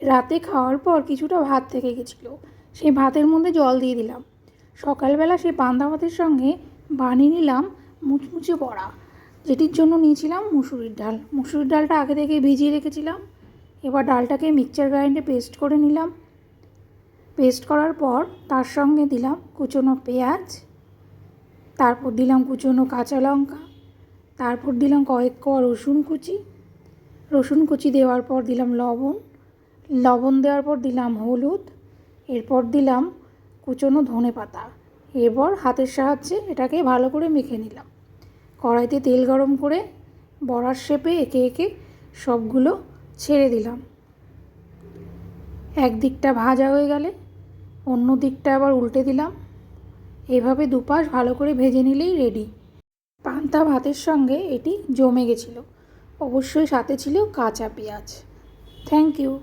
রাতে খাওয়ার পর কিছুটা ভাত থেকে গেছিল। সেই ভাতের মধ্যে জল দিয়ে দিলাম। সকালবেলা সেই পান্তা ভাতের সঙ্গে বানিয়ে নিলাম মুচমুচে বড়া। যেটির জন্য নিয়েছিলাম মুসুরির ডাল। মুসুরির ডালটা আগে থেকে ভিজিয়ে রেখেছিলাম। এবার ডালটাকে মিক্সচার গ্রাইন্ডে পেস্ট করে নিলাম। পেস্ট করার পর তার সঙ্গে দিলাম কুচনো পেঁয়াজ, তারপর দিলাম কুচনো কাঁচা লঙ্কা, তারপর দিলাম কয়েক কোয়া রসুন কুচি। রসুন কুচি দেওয়ার পর দিলাম লবণ। লবণ দেওয়ার পর দিলাম হলুদ, এরপর দিলাম কুচনো ধনে পাতা। এরপর হাতের সাহায্যে এটাকে ভালো করে মেখে নিলাম। কড়াইতে তেল গরম করে বড়ার শেপে একে একে সবগুলো ছেড়ে দিলাম। এক দিকটা ভাজা হয়ে গেলে অন্য দিকটা আবার উল্টে দিলাম। এভাবে দুপাশ ভালো করে ভেজে নিলেই রেডি পান্তা ভাতের সঙ্গে এটি জমে গেছিল। অবশ্যই সাথে ছিল কাঁচা পেঁয়াজ। Thank you